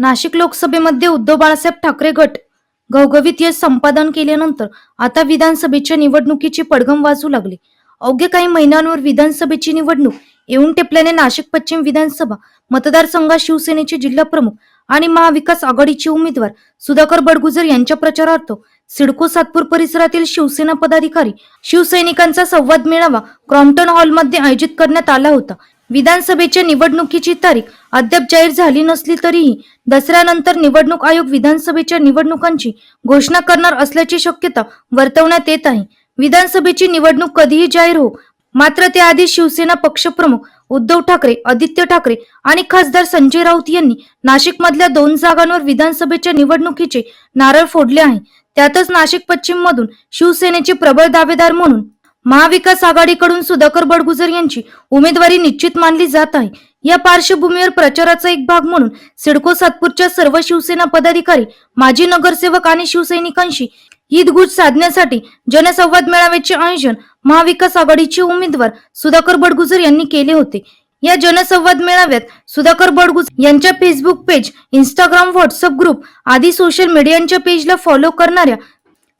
नाशिक लोकसभेमध्ये उद्धव बाळासाहेब ठाकरे गट घवघवीत यश संपादन केल्यानंतर आता विधानसभेच्या निवडणुकीची पडघम वाजू लागली. अवघ्या काही महिन्यांवर विधानसभेची निवडणूक येऊन टेपल्याने नाशिक पश्चिम विधानसभा मतदारसंघात शिवसेनेचे जिल्हा प्रमुख आणि महाविकास आघाडीचे उमेदवार सुधाकर बडगुजर यांच्या प्रचारार्थ सिडको सातपूर परिसरातील शिवसेना पदाधिकारी शिवसैनिकांचा संवाद मेळावा क्रॉम्प्टन हॉलमध्ये आयोजित करण्यात आला होता. विधानसभेच्या निवडणुकीची तारीख अद्याप जाहीर झाली नसली तरीही दसऱ्यानंतर निवडणूक आयोग विधानसभेच्या निवडणुकांची घोषणा करणार असल्याची शक्यता वर्तवण्यात येत आहे. विधानसभेची निवडणूक कधीही जाहीर हो मात्र त्याआधी शिवसेना पक्षप्रमुख उद्धव ठाकरे आदित्य ठाकरे आणि खासदार संजय राऊत यांनी नाशिक मधल्या दोन जागांवर विधानसभेच्या निवडणुकीचे नारळ फोडले आहे. त्यातच नाशिक पश्चिम मधून शिवसेनेचे प्रबळ दावेदार म्हणून महाविकास आघाडीकडून सुधाकर बडगुजर यांची उमेदवारी निश्चित मानली जात आहे. या पार्श्वभूमीवर प्रचाराचा एक भाग म्हणून सिडको सातपूरच्या सर्व शिवसेना पदाधिकारी माजी नगरसेवक आणि शिवसैनिकांशी हितगुज साधण्यासाठी जनसंवाद मेळाव्याचे आयोजन महाविकास आघाडीचे उमेदवार सुधाकर बडगुजर यांनी केले होते. या जनसंवाद मेळाव्यात सुधाकर बडगुज यांच्या Facebook page Instagram WhatsApp group आदी सोशल मीडियाच्या पेजला फॉलो करणाऱ्या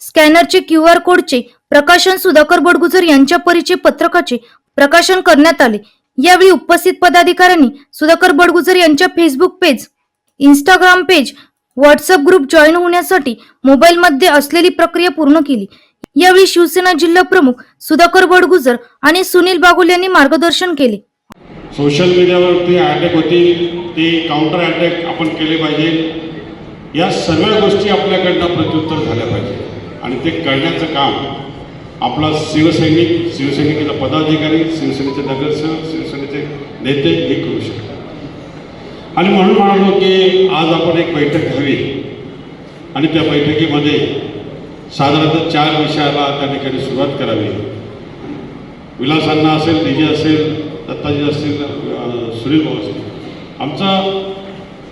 स्कॅनरचे क्यू आर कोडचे प्रकाशन सुधाकर बडगुजर यांच्या परिचय पत्रकाचे प्रकाशन करण्यात आले. यावेळी उपस्थित पदाधिकाऱ्यांनी सुधाकर बडगुजर यांच्या Facebook page Instagram page WhatsApp group join होण्यासाठी मोबाईलमध्ये असलेली प्रक्रिया पूर्ण केली. यावेळी शिवसेना जिल्हा प्रमुख सुधाकर बडगुजर आणि सुनील बागुल यांनी मार्गदर्शन केले. सोशल मीडियावरती अटॅक होती ते काउंटर अटॅक आपण केले पाहिजे. या सगळ्या गोष्टी आपल्याकडनं प्रत्युत्तर झाल्या पाहिजे. आणि ते करण्याचं काम आपला शिवसैनिक शिवसैनिकेचा पदाधिकारी शिवसेनेचे नगरसेवक शिवसेनेचे नेते हे करू शकतात. आणि म्हणून म्हणालो की आज आपण एक बैठक घ्यावी. आणि त्या बैठकीमध्ये साधारणतः चार विषयाला त्या ठिकाणी सुरुवात करावी. विलासांना असेल डीजे असेल दत्ताजी असतील सुनील भाऊ असतील. आमचा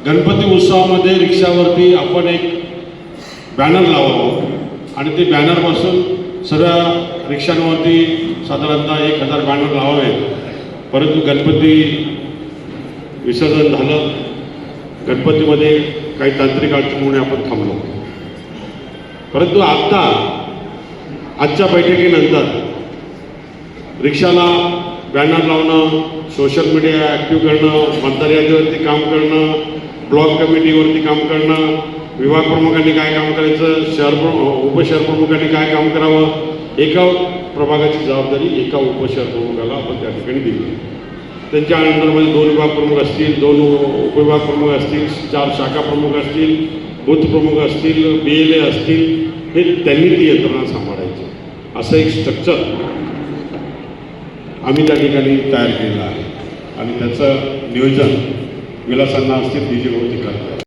गणपती उत्सवामध्ये रिक्षावरती आपण एक बॅनर लावावं. आणि ते बॅनरपासून सगळ्या रिक्षांवरती साधारणतः एक हजार बॅनर लावावे परंतु गणपती विसर्जन झालं गणपतीमध्ये काही तांत्रिक अडचणीमुळे आपण थांबलो. परंतु आत्ता आजच्या बैठकीनंतर रिक्षाला बॅनर लावणं सोशल मीडिया ॲक्टिव्ह करणं मतदार यादीवरती काम करणं ब्लॉक कमिटीवरती काम करणं विभाग प्रमुखांनी काय काम करायचं? शहर उपशहर प्रमुखांनी काय काम करावं? एका प्रभागाची जबाबदारी एका उपशहर प्रमुखाला आपण त्या ठिकाणी दिली. त्यांच्या अंडरमध्ये दोन विभाग प्रमुख असतील दोन उपविभाग प्रमुख असतील चार शाखा प्रमुख असतील बूथ प्रमुख असतील बी एल ए असतील हे त्यांनी ती यंत्रणा सांभाळायची. असं एक स्ट्रक्चर आम्ही त्या ठिकाणी तयार केलेलं आहे. आणि त्याचं नियोजन विलासांना असतील डी करतात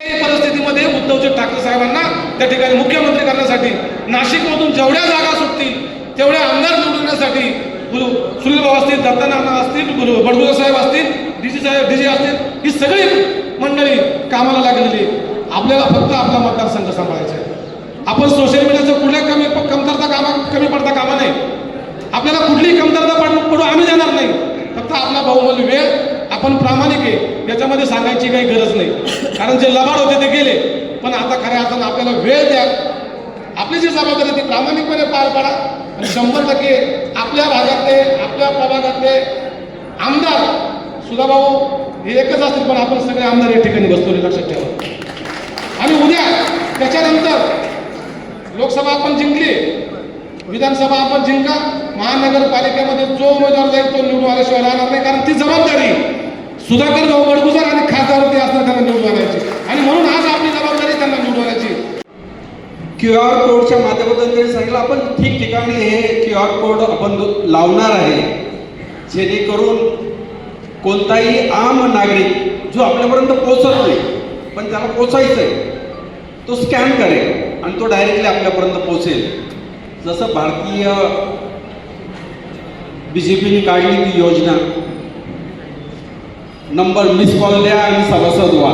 ते उद्धवजी ठाकरे साहेबांना त्या ठिकाणी मुख्यमंत्री करण्यासाठी नाशिकमधून जेवढ्या जागा सुटतील तेवढ्या आमदार निवडण्यासाठी सुनील भाऊ असतील दत्तानाना असतील गुरु साहेब असतील डीजी साहेब डीजी असतील ही सगळी मंडळी कामाला लागलेली आपल्याला फक्त आपला मतदारसंघ सांभाळायचा आहे. आपण सोशल मीडियाचं कुठल्या कमी कमतरता कामा कमी पडता कामा नाही आपल्याला कुठलीही कमतरता पडू आम्ही देणार नाही. फक्त आपला बहुमूल्य वेळ आपण प्रामाणिक आहे. याच्यामध्ये सांगायची काही गरज नाही. कारण जे लबाड होते ते गेले. पण आता खऱ्या अर्थानं आपल्याला वेळ द्या. आपली जी जबाबदारी आहे ती प्रामाणिकपणे पार पाडा. आणि शंभर टक्के आपल्या भागातले आपल्या प्रभागातले आमदार सुधाभाऊ हे एकच असतील पण आपण सगळे आमदार या ठिकाणी बसतो लक्षात ठेवा. आणि उद्या त्याच्यानंतर लोकसभा आपण जिंकली. विधानसभा आपण जिंका. महानगरपालिकेमध्ये जो उमेदवार जाईल तो निवडून आल्याशिवाय राहणार नाही कारण ती जबाबदारी. सुधाकर भाऊ बडगुजर आणि खासदारवरती असणार त्यांना निवडून आणायचे. आणि म्हणून आज आपली जबाबदारी त्यांना निवडून आणायची. क्यू आर कोडच्या माध्यमातून त्यांनी सांगितलं आपण ठिकठिकाणी हे क्यू आर कोड आपण लावणार आहे. जेणेकरून कोणताही आम नागरिक जो आपल्यापर्यंत पोचत नाही पण त्याला पोचायचं आहे तो स्कॅन करेल आणि तो डायरेक्टली आपल्यापर्यंत पोचेल जसं भारतीय बी जे पीने काढली ती योजना नंबर मिस कॉल द्या आणि सभासद व्हा.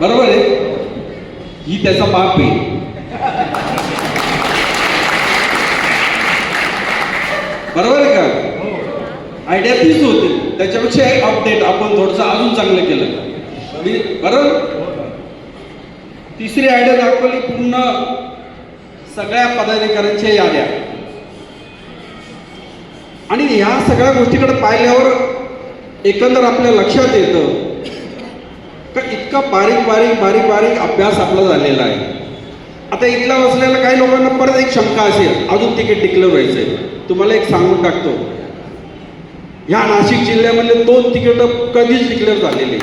बरोबर आहे? ही त्याचा बाप आहे. बरोबर आहे का? आयडिया तीच होती. त्याच्यापेक्षा एक अपडेट आपण थोडंसं अजून चांगलं केलं. बरोबर? तिसरी आयडिया दाखवली पूर्ण सगळ्या पदाधिकाऱ्यांच्या याद्या. आणि ह्या सगळ्या गोष्टीकडे पाहिल्यावर एकंदर आपल्या लक्षात येतं का इतका बारीक बारीक बारीक बारीक अभ्यास आपला झालेला आहे. आता इथला बसलेल्या काही लोकांना परत एक शंका असेल अजून तिकीट टिकलं व्हायचंय तुम्हाला एक सांगून टाकतो. ह्या नाशिक जिल्ह्यामध्ये दोन तिकीट कधीच डिक्लेअर झालेली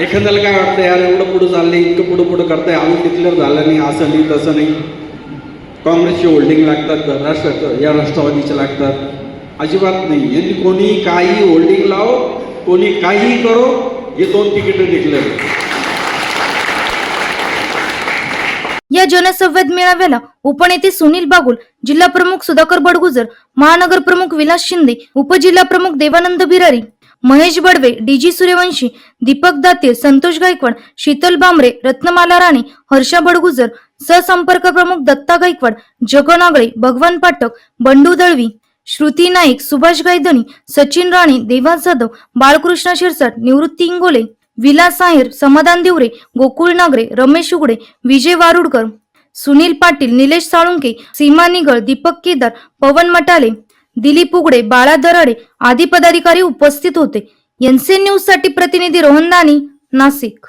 एखाद्याला काय वाटतं यार एवढं पुढं चाललंय इतकं पुढं पुढं करताय अजून डिक्लेअर झालं नाही असं नाही तसं नाही. काँग्रेसचे होल्डिंग लागतात राष्ट्र या राष्ट्रवादीचे लागतात. अजिबात नाही. यांनी कोणी काही होल्डिंग लावो कोणी काही करो हे दोन तिकीटं निघलं. या जनसंवाद मेळाव्याला उपनेते सुनील बागुल जिल्हा प्रमुख सुधाकर बडगुजर महानगर प्रमुख विलास शिंदे उपजिल्हा प्रमुख देवानंद बिरारी महेश बडवे डीजी सूर्यवंशी दीपक दाते संतोष गायकवाड शीतल बांबरे रत्नमाला राणे हर्षा बडगुजर सहसंपर्क प्रमुख दत्ता गायकवाड जगनागळे भगवान पाठक बंडू दळवी श्रुती नाईक सुभाष गायधनी सचिन राणे देवा जाधव बाळकृष्ण शिरसाट निवृत्ती इंगोले विलास साहेर समाधान देवरे गोकुळ नागरे रमेश उगडे विजय वारुडकर सुनील पाटील निलेश साळुंके सीमा निगळ दीपक केदार पवन मटाले दिलीप उगडे बाळा दराडे आदी पदाधिकारी उपस्थित होते. एनसीएन न्यूजसाठी प्रतिनिधी रोहन दानी नाशिक.